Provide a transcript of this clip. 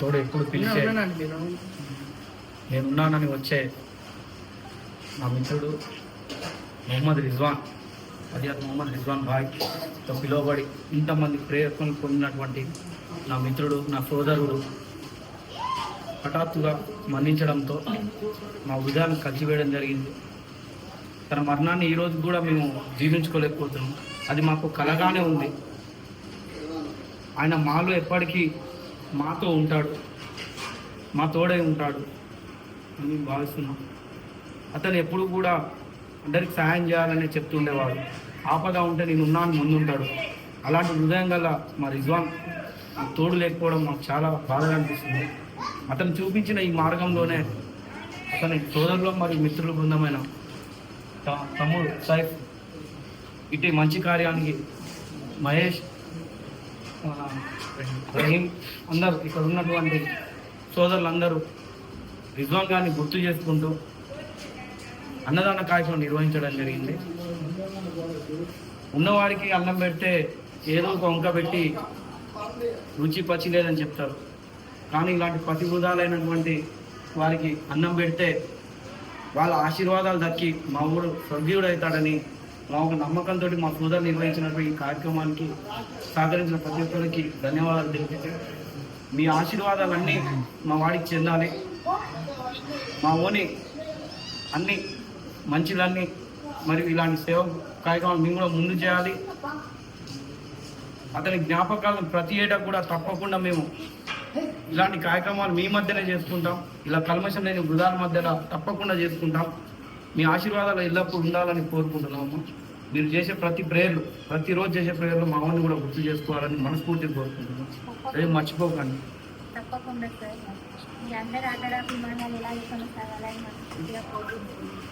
కూడా ఎప్పుడు పిలిచే నేనున్నానని వచ్చే నా మిత్రుడు మొహమ్మద్ రిజ్వాన్ అదియాత్ మొహమ్మద్ రిజ్వాన్ భాయ్తో పిలువబడి ఇంతమంది ప్రేరకులు పొందినటువంటి నా మిత్రుడు నా సోదరుడు హఠాత్తుగా మరణించడంతో మా ఉదయాన్ని కలిసివేయడం జరిగింది. తన మరణాన్ని ఈరోజు కూడా మేము జీవించుకోలేకపోతున్నాం అది మాకు కలగానే ఉంది. ఆయన మాలో ఎప్పటికీ మాతో ఉంటాడు. మా తోడే ఉంటాడు అని భావిస్తున్నాం. అతను ఎప్పుడు కూడా అందరికి సహాయం చేయాలని చెప్తుండేవాడు ఆపద ఉంటే నేను ఉన్నాను ముందుంటాడు. అలాంటి హృదయం గల మా రిజ్వాన్ నాకు తోడు లేకపోవడం మాకు చాలా బాధగా అనిపిస్తుంది. అతను చూపించిన ఈ మార్గంలోనే అతని సోదరులు మరియు మిత్రుల బృందమైన త- తమ్ముడు సైఫ్ ఇటు మంచి కార్యానికి మహేష్ మన రహీం అందరూ ఇక్కడ ఉన్నటువంటి సోదరులందరూ రిజ్వాన్ గారిని గుర్తు చేసుకుంటూ అన్నదాన కార్యక్రమం నిర్వహించడం జరిగింది. ఉన్నవారికి అన్నం పెడితే ఏదో ఒక వంక పెట్టి రుచి పచ్చి లేదని చెప్తారు. కానీ ఇలాంటి పతిబుధాలైనటువంటి వారికి అన్నం పెడితే వాళ్ళ ఆశీర్వాదాలు దక్కి మా ఊరు స్వర్గీయుడు అవుతాడని మా ఒక నమ్మకంతో మా సోదరు నిర్వహించినటువంటి ఈ కార్యక్రమానికి సహకరించిన ప్రతి ఒక్కరికి ధన్యవాదాలు తెలిపితే మీ ఆశీర్వాదాలన్నీ మా వాడికి చెందాలి. మా ఓని అన్ని మంచిలన్నీ మరియు ఇలాంటి సేవ కార్యక్రమాలు మేము కూడా ముందు చేయాలి. అతని జ్ఞాపకాలను ప్రతి ఏటా కూడా తప్పకుండా మేము ఇలాంటి కార్యక్రమాలు మీ మధ్యనే చేసుకుంటాం. ఇలా కల్మషం లేని వృధాల మధ్యలో తప్పకుండా చేసుకుంటాం. మీ ఆశీర్వాదాలు ఎల్లప్పుడూ ఉండాలని కోరుకుంటున్నాము మీరు చేసే ప్రతి ప్రేయర్లు ప్రతిరోజు చేసే ప్రేయర్లు మా అమ్మని కూడా గుర్తు చేసుకోవాలని మనస్ఫూర్తిగా కోరుకుంటున్నాం రేపు మర్చిపోకండి. తప్పకుండా సార్. మీ అందరి ఆటడాభిమానాలు ఇలాగే కొనసాగాలని మనస్ఫూర్తిగా కోరుకుంటున్నాను